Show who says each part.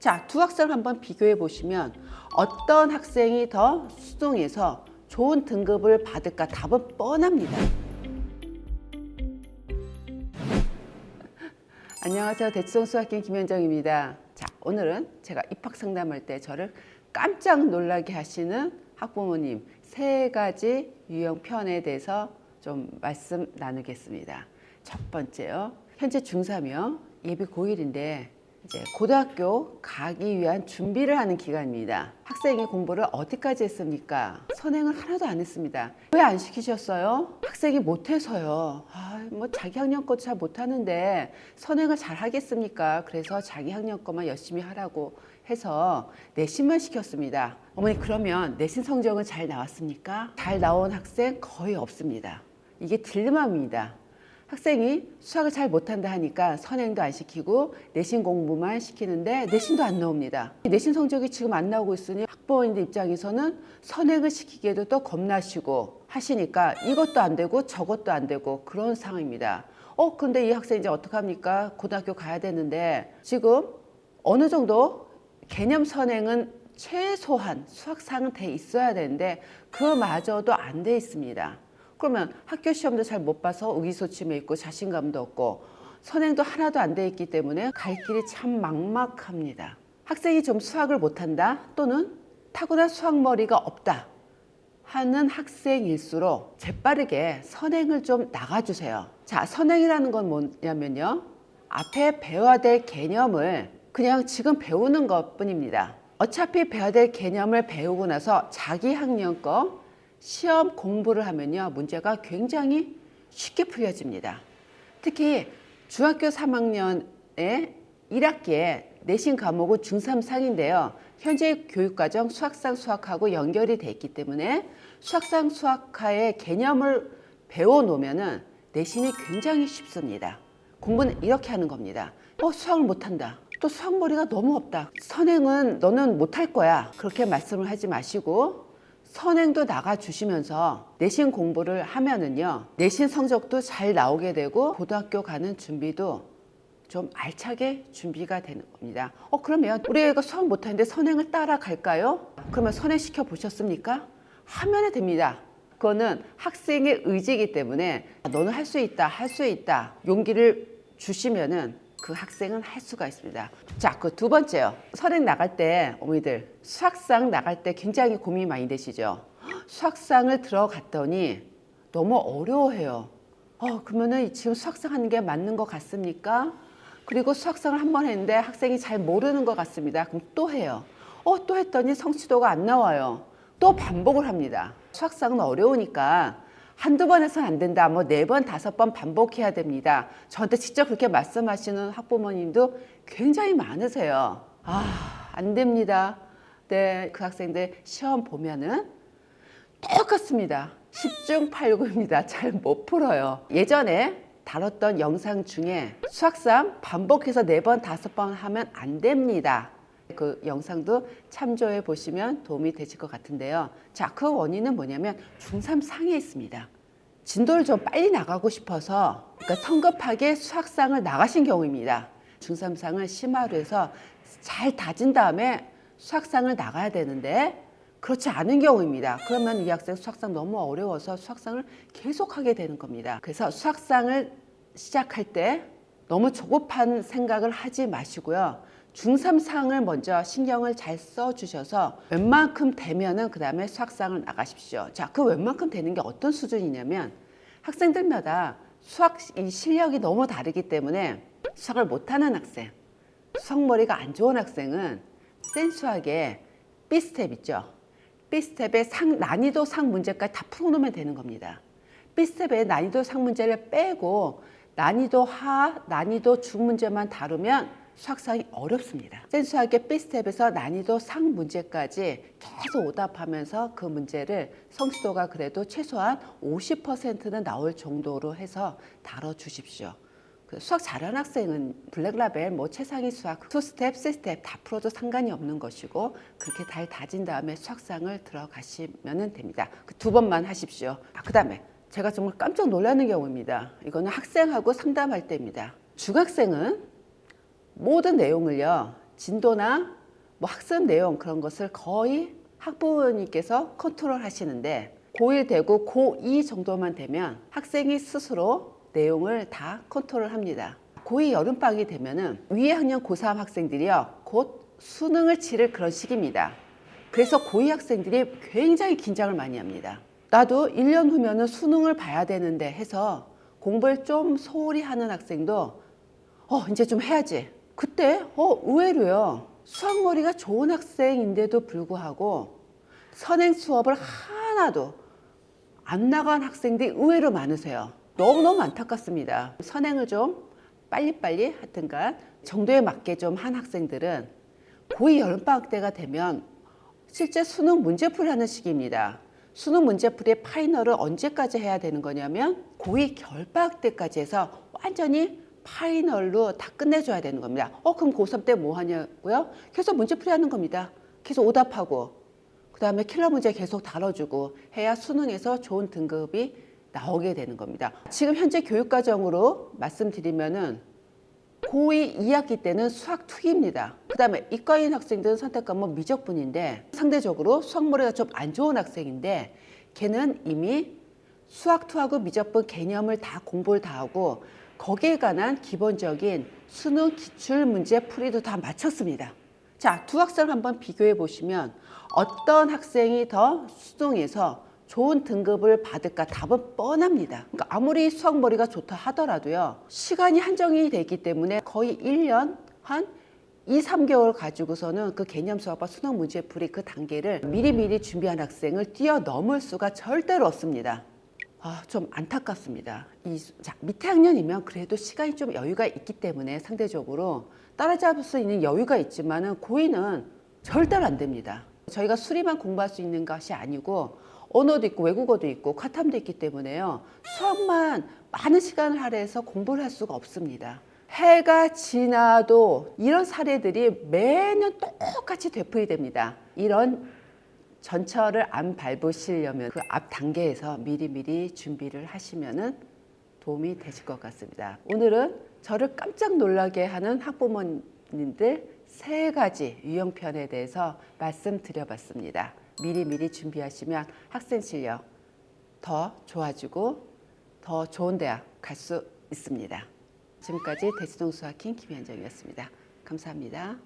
Speaker 1: 자, 두 학생을 한번 비교해 보시면 어떤 학생이 더 수능에서 좋은 등급을 받을까 답은 뻔합니다. 안녕하세요. 대치동 수학교 김현정입니다. 자, 오늘은 제가 입학 상담할 때 저를 깜짝 놀라게 하시는 학부모님 세 가지 유형 편에 대해서 좀 말씀 나누겠습니다. 첫 번째요. 현재 중3이요. 예비 고1인데 이제 고등학교 가기 위한 준비를 하는 기간입니다. 학생이 공부를 어디까지 했습니까? 선행을 하나도 안 했습니다. 왜 안 시키셨어요? 학생이 못해서요. 아, 뭐 자기 학년 거 잘 못하는데 선행을 잘 하겠습니까? 그래서 자기 학년 거만 열심히 하라고 해서 내신만 시켰습니다. 어머니 그러면 내신 성적은 잘 나왔습니까? 잘 나온 학생 거의 없습니다. 이게 딜레마입니다. 학생이 수학을 잘 못한다 하니까 선행도 안 시키고 내신 공부만 시키는데 내신도 안 나옵니다. 내신 성적이 지금 안 나오고 있으니 학부모님들 입장에서는 선행을 시키기에도 또 겁나시고 하시니까 이것도 안 되고 저것도 안 되고 그런 상황입니다. 어, 근데 이 학생 이제 어떡합니까? 고등학교 가야 되는데 지금 어느 정도 개념 선행은 최소한 수학상은 돼 있어야 되는데 그마저도 안 돼 있습니다. 그러면 학교 시험도 잘 못 봐서 의기소침해 있고 자신감도 없고 선행도 하나도 안 돼 있기 때문에 갈 길이 참 막막합니다. 학생이 좀 수학을 못한다 또는 타고난 수학머리가 없다 하는 학생일수록 재빠르게 선행을 좀 나가주세요. 자, 선행이라는 건 뭐냐면요. 앞에 배워야 될 개념을 그냥 지금 배우는 것 뿐입니다. 어차피 배워야 될 개념을 배우고 나서 자기 학년 거 시험 공부를 하면요. 문제가 굉장히 쉽게 풀려집니다. 특히 중학교 3학년에 1학기에 내신 과목은 중3 상인데요. 현재 교육과정 수학상 수학하고 연결이 돼 있기 때문에 수학상 수학과의 개념을 배워 놓으면은 내신이 굉장히 쉽습니다. 공부는 이렇게 하는 겁니다. 어, 수학을 못한다. 또 수학머리가 너무 없다. 선행은 너는 못할 거야. 그렇게 말씀을 하지 마시고 선행도 나가 주시면서 내신 공부를 하면은요. 내신 성적도 잘 나오게 되고 고등학교 가는 준비도 좀 알차게 준비가 되는 겁니다. 어 그러면 우리 애가 수학 못하는데 선행을 따라갈까요? 그러면 선행 시켜 보셨습니까? 하면 됩니다. 그거는 학생의 의지이기 때문에 너는 할 수 있다, 할 수 있다 용기를 주시면은 그 학생은 할 수가 있습니다. 자, 그 두 번째요. 선행 나갈 때 어머니들 수학상 나갈 때 굉장히 고민이 많이 되시죠. 수학상을 들어갔더니 너무 어려워해요. 어, 그러면은 지금 수학상 하는 게 맞는 것 같습니까? 그리고 수학상을 한 번 했는데 학생이 잘 모르는 것 같습니다. 그럼 또 해요. 어, 또 했더니 성취도가 안 나와요. 또 반복을 합니다. 수학상은 어려우니까 한두 번 해서는 안 된다. 뭐 네 번, 다섯 번 반복해야 됩니다. 저한테 직접 그렇게 말씀하시는 학부모님도 굉장히 많으세요. 아, 안 됩니다. 네, 그 학생들 시험 보면은 똑같습니다. 10중 8구입니다. 잘 못 풀어요. 예전에 다뤘던 영상 중에 수학상 반복해서 네 번, 다섯 번 하면 안 됩니다. 그 영상도 참조해 보시면 도움이 되실 것 같은데요. 자, 그 원인은 뭐냐면 중3 상에 있습니다. 진도를 좀 빨리 나가고 싶어서 그러니까 성급하게 수학상을 나가신 경우입니다. 중3상을 심화로 해서 잘 다진 다음에 수학상을 나가야 되는데 그렇지 않은 경우입니다. 그러면 이 학생 수학상 너무 어려워서 수학상을 계속하게 되는 겁니다. 그래서 수학상을 시작할 때 너무 조급한 생각을 하지 마시고요. 중3상을 먼저 신경을 잘 써주셔서 웬만큼 되면은 그 다음에 수학상을 나가십시오. 자, 그 웬만큼 되는 게 어떤 수준이냐면 학생들마다 수학 이 실력이 너무 다르기 때문에 수학을 못하는 학생, 수학머리가 안 좋은 학생은 센수학에 B스텝 있죠. B스텝의 상, 난이도 상 문제까지 다 풀어놓으면 되는 겁니다. B스텝의 난이도 상 문제를 빼고 난이도 하, 난이도 중 문제만 다루면 수학상이 어렵습니다. 센수학의 B스텝에서 난이도 상 문제까지 계속 오답하면서 그 문제를 성취도가 그래도 최소한 50%는 나올 정도로 해서 다뤄주십시오. 그 수학 잘하는 학생은 블랙라벨, 뭐 최상위 수학, 투스텝, 쓰스텝 다 풀어도 상관이 없는 것이고 그렇게 잘 다진 다음에 수학상을 들어가시면 됩니다. 그 두 번만 하십시오. 아, 그 다음에 제가 정말 깜짝 놀라는 경우입니다. 이거는 학생하고 상담할 때입니다. 중학생은 모든 내용을요 진도나 뭐 학습 내용 그런 것을 거의 학부모님께서 컨트롤 하시는데 고1 되고 고2 정도만 되면 학생이 스스로 내용을 다 컨트롤 합니다. 고2 여름방학이 되면은 위에 학년 고3 학생들이요. 곧 수능을 치를 그런 시기입니다. 그래서 고2 학생들이 굉장히 긴장을 많이 합니다. 나도 1년 후면은 수능을 봐야 되는데 해서 공부를 좀 소홀히 하는 학생도 어, 이제 좀 해야지. 그때 어, 의외로요. 수학머리가 좋은 학생인데도 불구하고 선행 수업을 하나도 안 나간 학생들이 의외로 많으세요. 너무너무 안타깝습니다. 선행을 좀 빨리빨리 하여튼간 정도에 맞게 좀 한 학생들은 고2 여름방학 때가 되면 실제 수능 문제풀이 하는 시기입니다. 수능 문제풀이의 파이널을 언제까지 해야 되는 거냐면 고2 겨울방학 때까지 해서 완전히 파이널로 다 끝내줘야 되는 겁니다. 어, 그럼 고3 때 뭐 하냐고요? 계속 문제풀이 하는 겁니다. 계속 오답하고, 그 다음에 킬러 문제 계속 다뤄주고 해야 수능에서 좋은 등급이 나오게 되는 겁니다. 지금 현재 교육과정으로 말씀드리면은 고2 2학기 때는 수학 투기입니다. 그 다음에 이과인 학생들은 선택 과목 미적분인데 상대적으로 수학머리가 좀 안 좋은 학생인데 걔는 이미 수학 투하고 미적분 개념을 다 공부를 다 하고 거기에 관한 기본적인 수능 기출 문제 풀이도 다 마쳤습니다. 자, 두 학생을 한번 비교해 보시면 어떤 학생이 더 수능에서 좋은 등급을 받을까 답은 뻔합니다. 그러니까 아무리 수학머리가 좋다 하더라도요. 시간이 한정이 되기 때문에 거의 1년 한 2, 3개월 가지고서는 그 개념 수학과 수능 문제 풀이 그 단계를 미리미리 준비한 학생을 뛰어넘을 수가 절대로 없습니다. 아, 좀 안타깝습니다. 이, 수- 자, 밑에 학년이면 그래도 시간이 좀 여유가 있기 때문에 상대적으로 따라잡을 수 있는 여유가 있지만은 고2는 절대로 안 됩니다. 저희가 수리만 공부할 수 있는 것이 아니고 언어도 있고 외국어도 있고 과탐도 있기 때문에요. 수학만 많은 시간을 할애해서 공부를 할 수가 없습니다. 해가 지나도 이런 사례들이 매년 똑같이 되풀이 됩니다. 이런 전철을 안 밟으시려면 그 앞 단계에서 미리미리 준비를 하시면은 도움이 되실 것 같습니다. 오늘은 저를 깜짝 놀라게 하는 학부모님들 세 가지 유형편에 대해서 말씀드려봤습니다. 미리미리 준비하시면 학생 실력 더 좋아지고 더 좋은 대학 갈 수 있습니다. 지금까지 대치동 수학킹 김현정이었습니다. 감사합니다.